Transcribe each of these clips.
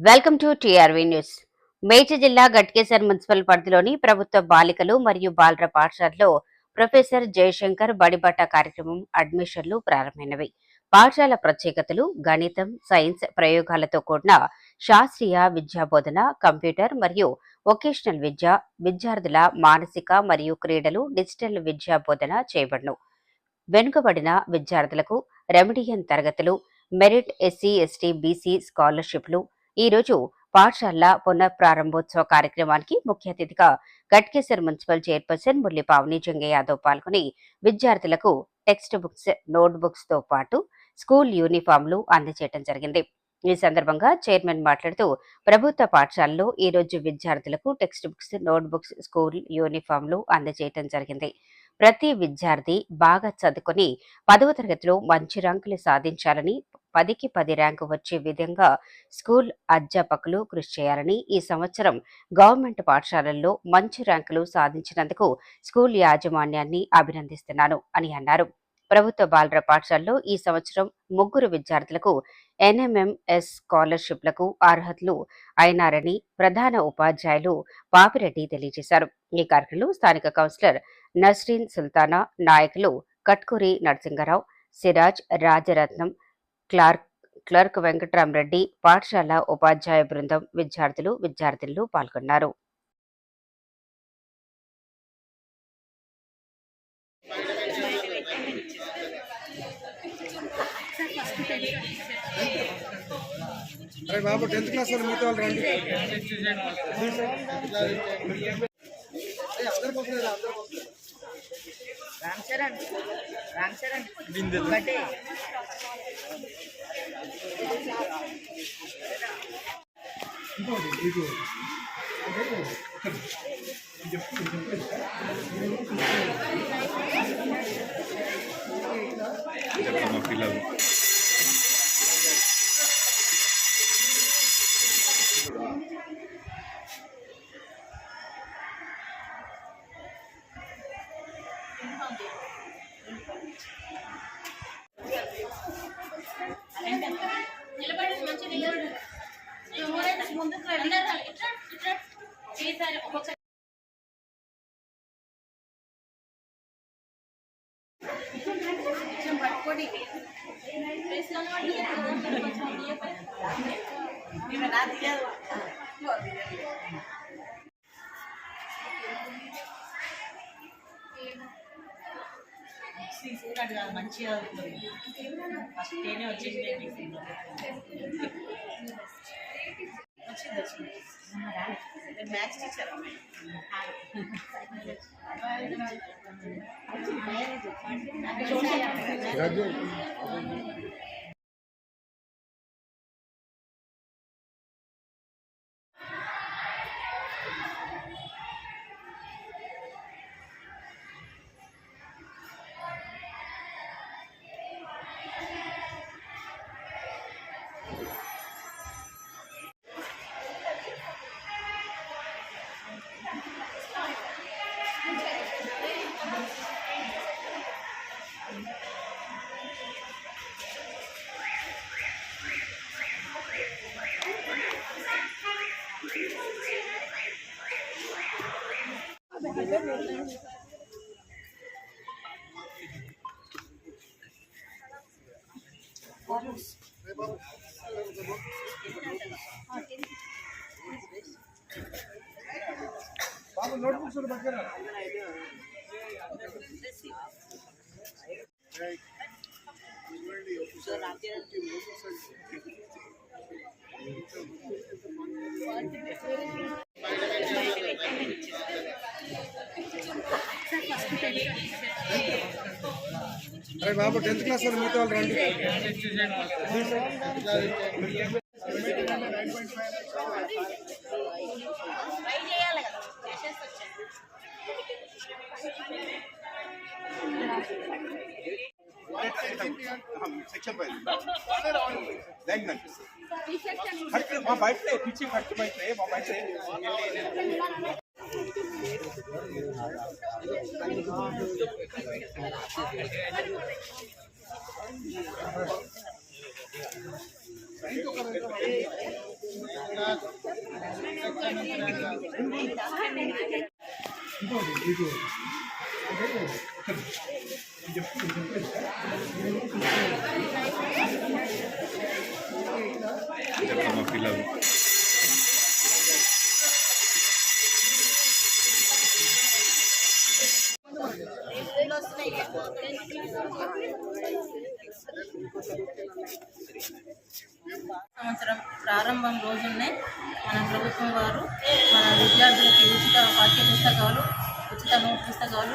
Welcome to TRV news. Medchal జిల్లా Ghatkesar municipal పరిధిలోని ప్రభుత్వ బాలికలు మరియు బాలర పాఠశాలలో ప్రొఫెసర్ జయశంకర్ బడిబట్ట కార్యక్రమం అడ్మిషన్లు ప్రారంభమైనవి. పాఠశాల ప్రత్యేకతలు గణితం సైన్స్ ప్రయోగాలతో కూడిన శాస్త్రీయ విద్యా బోధన కంప్యూటర్ మరియు వొకేషనల్ విద్య విద్యార్థుల మానసిక మరియు క్రీడలు డిజిటల్ విద్యా బోధన చేయబడును వెనుకబడిన విద్యార్థులకు రెమిడియన్ తరగతులు మెరిట్ ఎస్సీ ఎస్టీ బీసీ స్కాలర్షిప్లు ఈ రోజు పాఠశాల పునఃప్రారంభోత్సవ కార్యక్రమానికి ముఖ్య అతిథిగా గట్కేసర్ మున్సిపల్ చైర్పర్సన్ ముల్లిపావని పావని జంగ యాదవ్ పాల్గొని విద్యార్థులకు టెక్స్ట్ బుక్స్ నోట్ బుక్స్తో పాటు స్కూల్ యూనిఫామ్లు అందజేయడం జరిగింది. ఈ సందర్భంగా చైర్మన్ మాట్లాడుతూ ప్రభుత్వ పాఠశాలలో ఈ రోజు విద్యార్థులకు text books notebooks school యూనిఫామ్లు అందజేయడం జరిగింది. ప్రతి విద్యార్థి బాగా చదువుకొని పదవ తరగతిలో మంచి ర్యాంకులు సాధించాలని పదికి పది ర్యాంకు వచ్చే విధంగా స్కూల్ అధ్యాపకులు కృషి చేయాలని ఈ సంవత్సరం గవర్నమెంట్ పాఠశాలల్లో మంచి ర్యాంకులు సాధించినందుకు స్కూల్ యాజమాన్యాన్ని అభినందిస్తున్నాను అని అన్నారు. ప్రభుత్వ బాలుర పాఠశాలలో ఈ సంవత్సరం ముగ్గురు విద్యార్థులకు ఎన్ఎంఎంఎస్ స్కాలర్షిప్లకు అర్హతలు అయినారని ప్రధాన ఉపాధ్యాయులు పాపిరెడ్డి తెలియజేశారు. ఈ కార్యక్రమంలో స్థానిక కౌన్సిలర్ నస్రీన్ సుల్తానా నాయకులు కట్కూరి నరసింగరావు సిరాజ్ రాజరత్నం క్లార్క్ క్లర్క్ వెంకట్రామరెడ్డి పాఠశాల ఉపాధ్యాయ బృందం విద్యార్థులు విద్యార్థినులు పాల్గొన్నారు. అరే బాబు టెన్త్ క్లాస్ వాళ్ళు మీతో వాళ్ళు రండి. ఏయ్, అందరు పంపలేదు అందరు రామ్ చరణ్ రామ్ చరణ్ బర్త్డే ఇంకోటి చెప్పు చెప్పు పిల్లలు నిలబడి మంచిగా నిలబడి ఎవరైనా ముందుకు రండి. అందరూ రండి. ఇట్లా ఇట్లా చేశారు ఒక్కొక్క కొంచెం పట్టుకోండి ప్లేస్లో మేము నా తీయదు తీసుకున్నట్టు కాదు మంచిగా అవుతుంది ఫస్ట్ నేనే వచ్చేసి వచ్చింది వచ్చింది మ్యాథ్స్ టీచర్ బాబు నోట్ అరే బాబు టెన్త్ క్లాస్ వాళ్ళు మీతో వాళ్ళు రండి. ట్రై సెక్షన్ పై లైన్ కనిపిస్తుంది కట్ మా బయట పిచ్చి కట్ బయట మా బయట చెప్తామా సంవత్సరం ప్రారంభం రోజునే మన ప్రభుత్వం వారు మన విద్యార్థులకి ఉచిత పాఠ్య పుస్తకాలు ఉచిత నోట్ పుస్తకాలు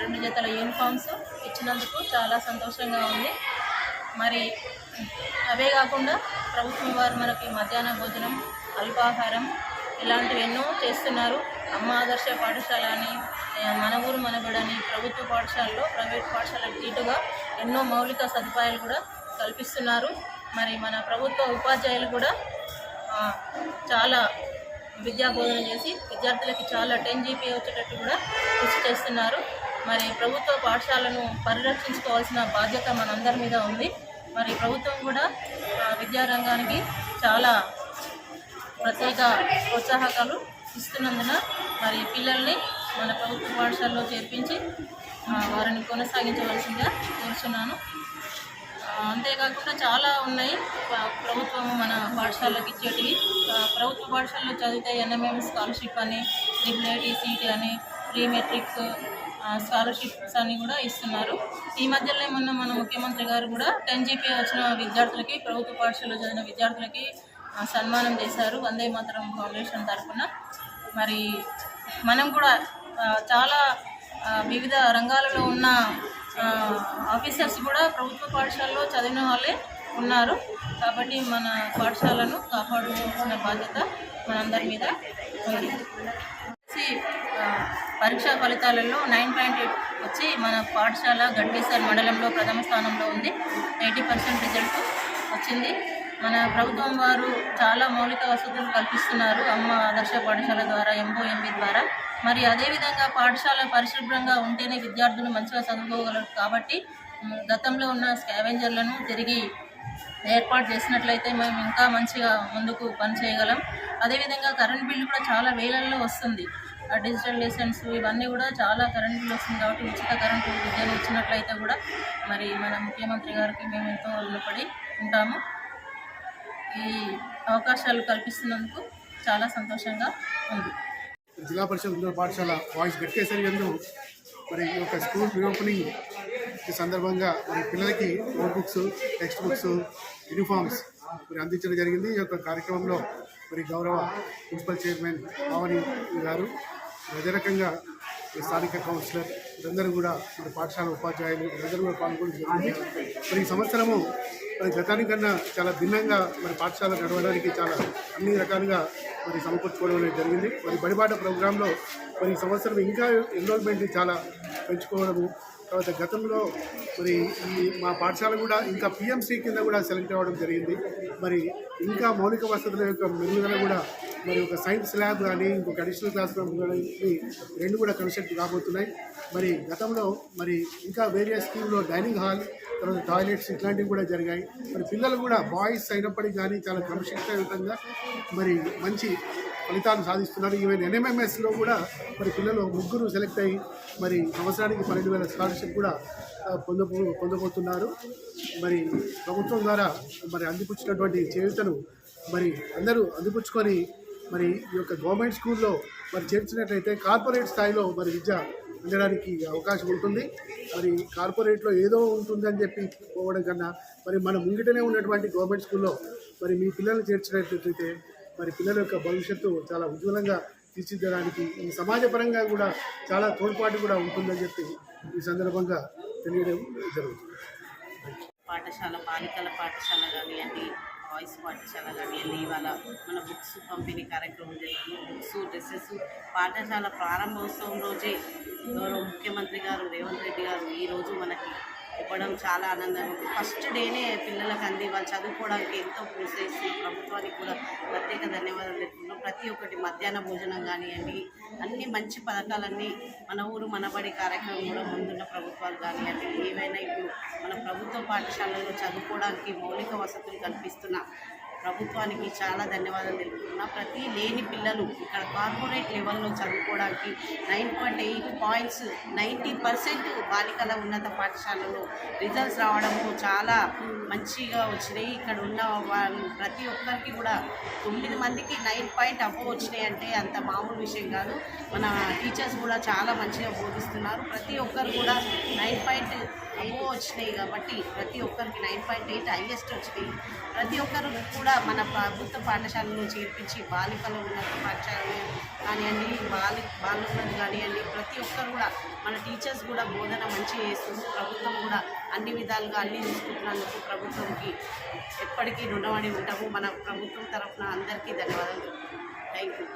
రెండు జతల యూనిఫామ్స్ ఇచ్చినందుకు చాలా సంతోషంగా ఉంది. మరి అవే కాకుండా ప్రభుత్వం వారు మనకి మధ్యాహ్న భోజనం అల్పాహారం ఇలాంటివి ఎన్నో చేస్తున్నారు. అమ్మ ఆదర్శ పాఠశాల అని మన ఊరు మనబడని ప్రభుత్వ పాఠశాలలో ప్రైవేట్ పాఠశాలకు దీటుగా ఎన్నో మౌలిక సదుపాయాలు కూడా కల్పిస్తున్నారు. మరి మన ప్రభుత్వ ఉపాధ్యాయులు కూడా చాలా విద్యా బోధన చేసి విద్యార్థులకి చాలా టెన్ జీపీ వచ్చేటట్టు కూడా కృషి చేస్తున్నారు. మరి ప్రభుత్వ పాఠశాలను పరిరక్షించుకోవాల్సిన బాధ్యత మనందరి మీద ఉంది. మరి ప్రభుత్వం కూడా విద్యారంగానికి చాలా ప్రత్యేక ప్రోత్సాహకాలు ఇస్తున్నందున మరి పిల్లల్ని మన ప్రభుత్వ పాఠశాలలో చేర్పించి వారిని కొనసాగించవలసిందిగా కోరుచున్నాను. అంతేకాకుండా చాలా ఉన్నాయి. ప్రభుత్వం మన పాఠశాలకు ఇచ్చేటివి. ప్రభుత్వ పాఠశాలలో చదివితే ఎన్ఎంఎం స్కాలర్షిప్ అని ట్రిపుల్ సీట్ అని ప్రీ మెట్రిక్ స్కాలర్షిప్స్ అని కూడా ఇస్తున్నారు. ఈ మధ్యలో మొన్న మన ముఖ్యమంత్రి గారు కూడా టెన్ జీపీ వచ్చిన విద్యార్థులకి ప్రభుత్వ పాఠశాలలో చదివిన విద్యార్థులకి సన్మానం చేశారు. వందే మాతరం ఫౌండేషన్ తరఫున. మరి మనం కూడా చాలా వివిధ రంగాలలో ఉన్న ఆఫీసర్స్ కూడా ప్రభుత్వ పాఠశాలలో చదివిన వాళ్ళే ఉన్నారు. కాబట్టి మన పాఠశాలను కాపాడుకోవాల్సిన బాధ్యత మనందరి మీద ఉంది. పరీక్షా ఫలితాలలో నైన్ పాయింట్ ఎయిట్ వచ్చి మన పాఠశాల గడ్డేశ్వర్ మండలంలో ప్రథమ స్థానంలో ఉంది. ఎయిటీ పర్సెంట్ రిజల్ట్ వచ్చింది. మన ప్రభుత్వం వారు చాలా మౌలిక వసతులు కల్పిస్తున్నారు. అమ్మ ఆదర్శ పాఠశాల ద్వారా ఎంఓఎంబి ద్వారా. మరి అదేవిధంగా పాఠశాల పరిశుభ్రంగా ఉంటేనే విద్యార్థులు మంచిగా చదువుకోగలరు కాబట్టి గతంలో ఉన్న స్కావెంజర్లను తిరిగి ఏర్పాటు చేసినట్లయితే మేము ఇంకా మంచిగా ముందుకు పనిచేయగలం. అదేవిధంగా కరెంట్ బిల్లు కూడా చాలా వేలల్లో వస్తుంది. ఆ డిజిటల్ లెసన్స్ ఇవన్నీ కూడా చాలా కరెంట్ బిల్లు వస్తుంది కాబట్టి ఉచిత కరెంటు విద్యను ఇచ్చినట్లయితే కూడా మరి మన ముఖ్యమంత్రి గారికి మేము ఎంతో రుణపడి ఉంటాము. ఈ అవకాశాలు కల్పిస్తున్నందుకు చాలా సంతోషంగా ఉంది. జిల్లా పరిషత్ ఉన్నత పాఠశాల వాయిస్ గట్కేసరి ఎందు మరి ఈ యొక్క స్కూల్ రీఓపెనింగ్ సందర్భంగా మరి పిల్లలకి notebooks textbooks uniforms మరి అందించడం జరిగింది. ఈ యొక్క కార్యక్రమంలో మరి గౌరవ మున్సిపల్ చైర్మన్ పావని గారు. అదే రకంగా స్థానిక కౌన్సిలర్ వీరందరూ కూడా మన పాఠశాల ఉపాధ్యాయులు వీరందరూ కూడా పాల్గొని జరిగింది. మరి ఈ సంవత్సరము మరి గతానికన్నా చాలా భిన్నంగా మరి పాఠశాల నడవడానికి చాలా అన్ని రకాలుగా మరి సమకూర్చుకోవడం అనేది జరిగింది. మరి బడిబాట ప్రోగ్రాంలో మరి ఈ సంవత్సరం ఇంకా ఎన్రోల్మెంట్ చాలా పెంచుకోవడము తర్వాత గతంలో మరి ఈ మా పాఠశాల కూడా ఇంకా పిఎంసీ కింద కూడా సెలెక్ట్ అవ్వడం జరిగింది. మరి ఇంకా మౌలిక వసతుల యొక్క మెరుగుదల కూడా మరి ఒక సైన్స్ ల్యాబ్ కానీ ఇంకొక అడిషనల్ క్లాస్ రూమ్ కానీ రెండు కూడా కన్స్ట్రక్ట్ కాబోతున్నాయి. మరి గతంలో మరి ఇంకా వేరియస్ స్కూల్లో డైనింగ్ హాల్ తర్వాత టాయిలెట్స్ ఇట్లాంటివి కూడా జరిగాయి. మరి పిల్లలు కూడా బాయ్స్ అయినప్పటికీ కానీ చాలా క్రమశిక్షణయుతంగా మరి మంచి ఫలితాలు సాధిస్తున్నారు. ఈవెన్ ఎన్ఎంఎంఎస్లో కూడా మరి పిల్లలు ముగ్గురు సెలెక్ట్ అయ్యి మరి సంవత్సరానికి పన్నెండు వేల స్కాలర్షిప్ కూడా పొందబో పొందబోతున్నారు. మరి ప్రభుత్వం ద్వారా మరి అందిపుచ్చినటువంటి చేయుతను మరి అందరూ అందిపుచ్చుకొని మరి ఈ యొక్క గవర్నమెంట్ స్కూల్లో మరి చేర్చినట్లయితే కార్పొరేట్ స్థాయిలో మరి విద్య అందడానికి అవకాశం ఉంటుంది. మరి కార్పొరేట్లో ఏదో ఉంటుందని చెప్పి పోవడం కన్నా మరి మన ముంగిటనే ఉన్నటువంటి గవర్నమెంట్ స్కూల్లో మరి మీ పిల్లల్ని చేర్చినట్లయితే మరి పిల్లల యొక్క భవిష్యత్తు చాలా ఉజ్వలంగా తీర్చిదిద్దడానికి ఈ సమాజపరంగా కూడా చాలా తోడ్పాటు కూడా ఉంటుందని చెప్పి ఈ సందర్భంగా తెలియడం జరుగుతుంది. పాఠశాల బాలికల పాఠశాల కానివ్వండి బాయ్స్ పాఠశాల కానివ్వండి ఇవాళ మన బుక్స్ పంపిణీ కార్యక్రమం జరుగుతుంది. బుక్స్ డ్రెస్సెస్ పాఠశాల ప్రారంభోత్సవం రోజే గౌరవ ముఖ్యమంత్రి గారు రేవంత్ రెడ్డి గారు ఈరోజు మనకి ఇవ్వడం చాలా ఆనందంగా ఉంది. ఫస్ట్ డేనే పిల్లలకు అంది. వాళ్ళు చదువుకోవడానికి ఎంతో ప్రోత్సహిస్తుంది ప్రభుత్వానికి కూడా ప్రత్యేక ధన్యవాదాలు ప్రతి ఒక్కటి మధ్యాహ్న భోజనం కానివ్వండి అన్ని మంచి పథకాలన్నీ మన ఊరు మనబడి కార్యక్రమం కూడా ముందున్న ప్రభుత్వాలు కానివ్వండి ఏవైనా ఇప్పుడు మన ప్రభుత్వ పాఠశాలలో చదువుకోవడానికి మౌలిక వసతులు కల్పిస్తున్న ప్రభుత్వానికి చాలా ధన్యవాదాలు తెలుపుతున్నా. ప్రతి లేని పిల్లలు ఇక్కడ కార్పొరేట్ లెవెల్లో చదువుకోవడానికి nine point eight points ninety percent బాలికల ఉన్నత పాఠశాలలో రిజల్ట్స్ రావడము చాలా మంచిగా వచ్చినాయి. ఇక్కడ ఉన్న వాళ్ళు ప్రతి ఒక్కరికి కూడా తొమ్మిది మందికి నైన్ పాయింట్ అబ్బో వచ్చినాయి అంటే అంత మామూలు విషయం కాదు. మన టీచర్స్ కూడా చాలా మంచిగా బోధిస్తున్నారు. ప్రతి ఒక్కరు కూడా నైన్ పాయింట్ ఏమో వచ్చినాయి కాబట్టి ప్రతి ఒక్కరికి నైన్ పాయింట్ ఎయిట్ హైయెస్ట్ వచ్చినాయి. ప్రతి ఒక్కరు కూడా మన ప్రభుత్వ పాఠశాలలో చేర్పించి బాలికలు ఉన్నత పాఠశాలలు కానివ్వండి బాలి బాలున్నది కానివ్వండి ప్రతి ఒక్కరు కూడా మన టీచర్స్ కూడా బోధన మంచిగా చేస్తుంది. ప్రభుత్వం కూడా అన్ని విధాలుగా అన్ని చూసుకుంటున్నందుకు ప్రభుత్వంకి ఎప్పటికీ రుణపడి ఉంటాము. మన ప్రభుత్వం తరఫున అందరికీ ధన్యవాదాలు. Thank you